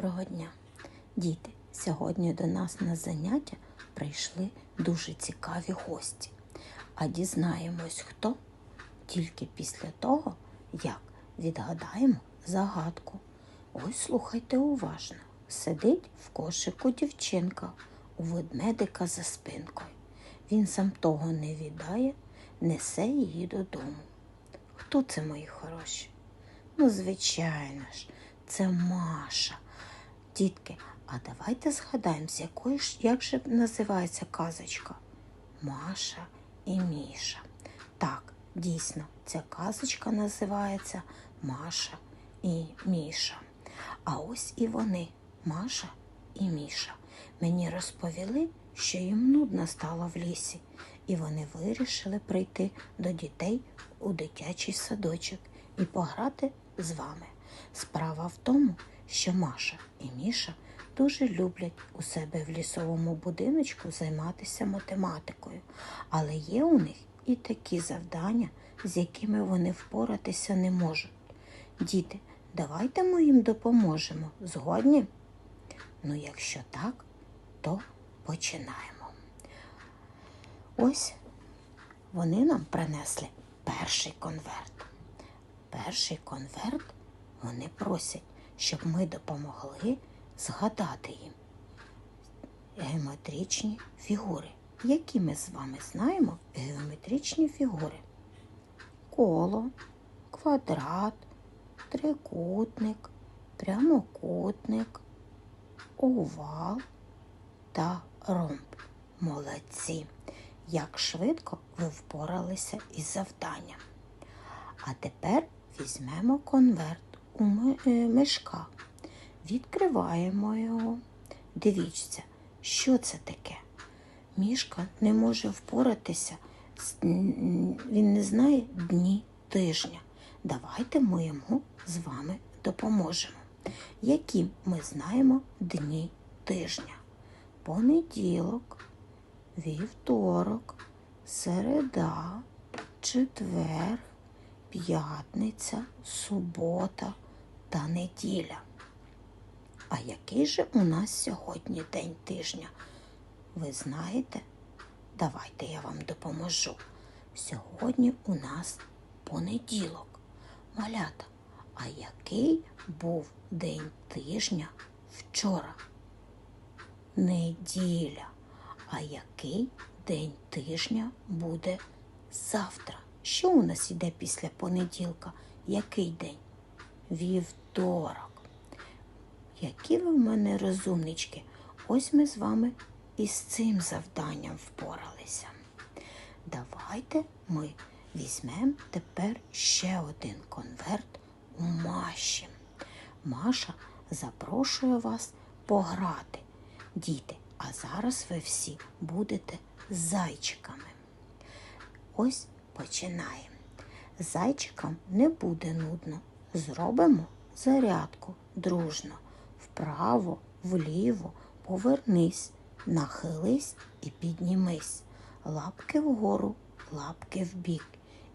Доброго дня! Діти, сьогодні до нас на заняття прийшли дуже цікаві гості. А дізнаємось хто тільки після того, як відгадаємо загадку. Ось слухайте уважно. Сидить в кошику дівчинка у ведмедика за спинкою. Він сам того не віддає, несе її додому. Хто це, мої хороші? Ну, звичайно ж, це Маша. Дітки, а давайте згадаємо, з якої ж, як же називається казочка? Маша і Міша. Так, дійсно, ця казочка називається Маша і Міша. А ось і вони, Маша і Міша. Мені розповіли, що їм нудно стало в лісі, і вони вирішили прийти до дітей у дитячий садочок і пограти з вами. Справа в тому, що Маша і Міша дуже люблять у себе в лісовому будиночку займатися математикою, але є у них і такі завдання, з якими вони впоратися не можуть. Діти, давайте ми їм допоможемо. Згодні? Ну, якщо так, то починаємо. Ось вони нам принесли перший конверт. Перший конверт вони просять, щоб ми допомогли згадати їм геометричні фігури. Які ми з вами знаємо геометричні фігури? Коло, квадрат, трикутник, прямокутник, овал та ромб. Молодці! Як швидко ви впоралися із завданням. А тепер візьмемо конверт у е, відкриваємо його. Дивіться, що це таке. Мішка не може впоратися, він не знає дні тижня. Давайте ми йому з вами допоможемо. Які ми знаємо дні тижня? Понеділок, вівторок, середа, четвер, п'ятниця, субота та неділя. А який же у нас сьогодні день тижня? Ви знаєте? Давайте я вам допоможу. Сьогодні у нас понеділок. Малята, а який був день тижня вчора? Неділя. А який день тижня буде завтра? Що у нас іде після понеділка? Який день? Вівторок. Які ви в мене розумнички? Ось ми з вами із цим завданням впоралися. Давайте ми візьмемо тепер ще один конверт у Маші. Маша запрошує вас пограти. Діти, а зараз ви всі будете зайчиками. Ось починаємо. Зайчикам не буде нудно. Зробимо зарядку дружно. Вправо, вліво, повернись, нахились і піднімись. Лапки вгору, лапки вбік.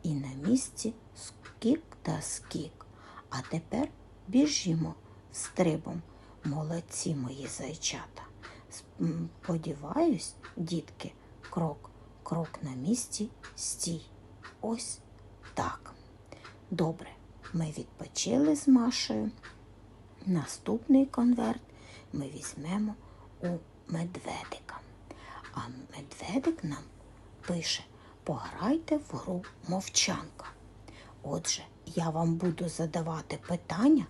І на місці скік та скік. А тепер біжімо стрибом. Молодці мої зайчата. Сподіваюсь, дітки, крок, крок на місці, стій. Ось так. Добре, ми відпочили з Машею. Наступний конверт ми візьмемо у медведика. А медведик нам пише: пограйте в гру мовчанка. Отже, я вам буду задавати питання,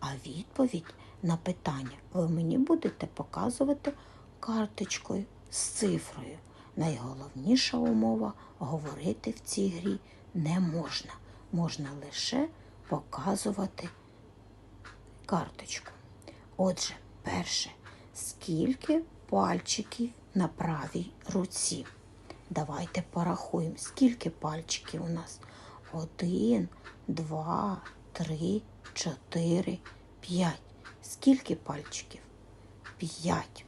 а відповідь на питання ви мені будете показувати карточкою з цифрою. Найголовніша умова говорити в цій грі не можна. Можна лише показувати карточку. Отже, перше, скільки пальчиків на правій руці? Давайте порахуємо, скільки пальчиків у нас. Один, два, три, чотири, п'ять. Скільки пальчиків? П'ять.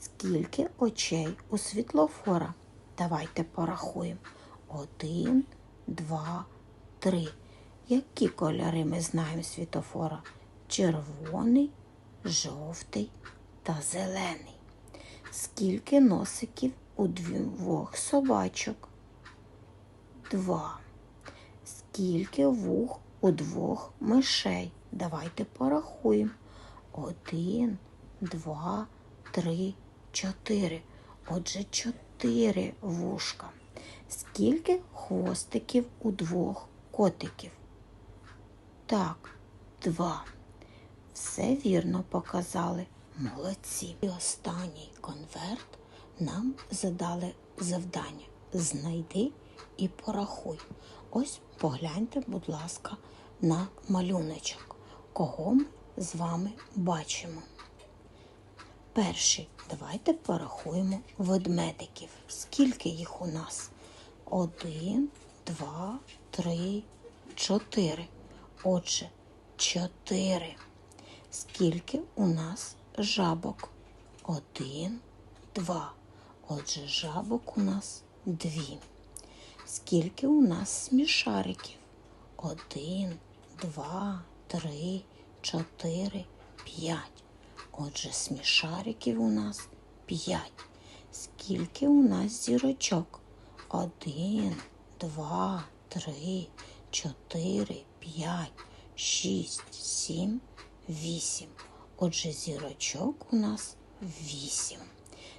Скільки очей у світлофора? Давайте порахуємо. Один, два, три. Які кольори ми знаємо світофора? Червоний, жовтий та зелений. Скільки носиків у двох собачок? Два. Скільки вух у двох мишей? Давайте порахуємо. Один, два, три, чотири. Отже, чотири вушка. Скільки хвостиків у двох котиків? Так, два. Все вірно показали. Молодці. І останній конверт нам задали завдання. Знайди і порахуй. Ось погляньте, будь ласка, на малюночок. Кого ми з вами бачимо? Перший. Давайте порахуємо ведмедиків. Скільки їх у нас? Один, два, три, чотири. Отже, чотири. Скільки у нас жабок? Один, два. Отже, жабок у нас дві. Скільки у нас смішариків? Один, два, три, чотири, п'ять. Отже, смішариків у нас п'ять. Скільки у нас зірочок? Один, два, три, чотири, п'ять, шість, сім, вісім. Отже, зірочок у нас вісім.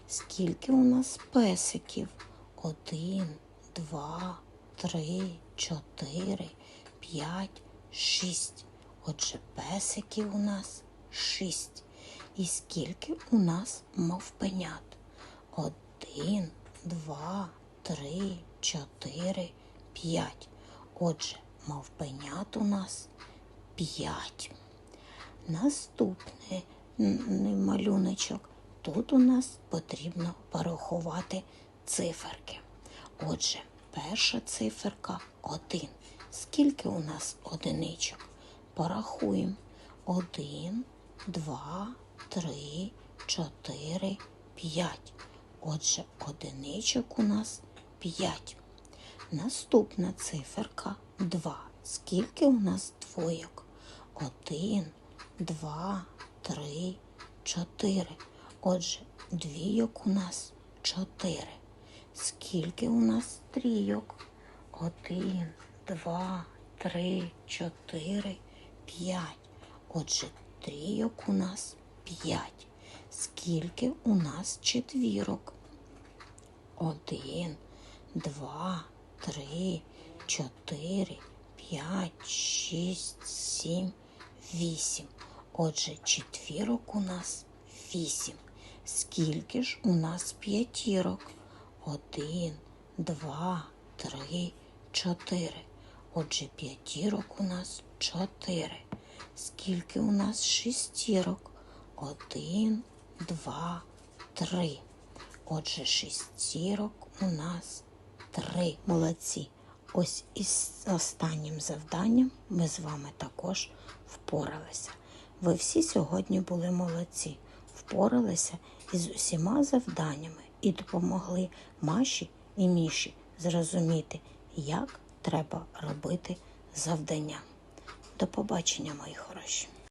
Скільки у нас песиків? Один, два, три, чотири, п'ять, шість. Отже, песиків у нас шість. І скільки у нас мавпенят? Один, два, три, чотири, п'ять. Отже, мавпенят у нас п'ять. Наступний малюночок. Тут у нас потрібно порахувати циферки. Отже, перша циферка один. Скільки у нас одиничок? Порахуємо. Один, два, три, чотири, п'ять. Отже, одиничок у нас п'ять. Наступна циферка два. Скільки у нас двойок? Один, два, три, чотири. Отже, двійок у нас чотири. Скільки у нас трійок? Один, два, три, чотири, п'ять. Отже, трійок у нас п'ять. Скільки у нас четвірок? Один, два, три, чотири, п'ять, шість, сім, вісім. Отже, четвірок у нас вісім. Скільки ж у нас п'ятірок? Один, два, три, чотири. Отже, п'ятірок у нас чотири. Скільки у нас шестірок? Один, два, три. Отже, шестірок у нас три. Молодці. Ось із останнім завданням ми з вами також впоралися. Ви всі сьогодні були молодці, впоралися із усіма завданнями і допомогли Маші і Міші зрозуміти, як треба робити завдання. До побачення, мої хороші.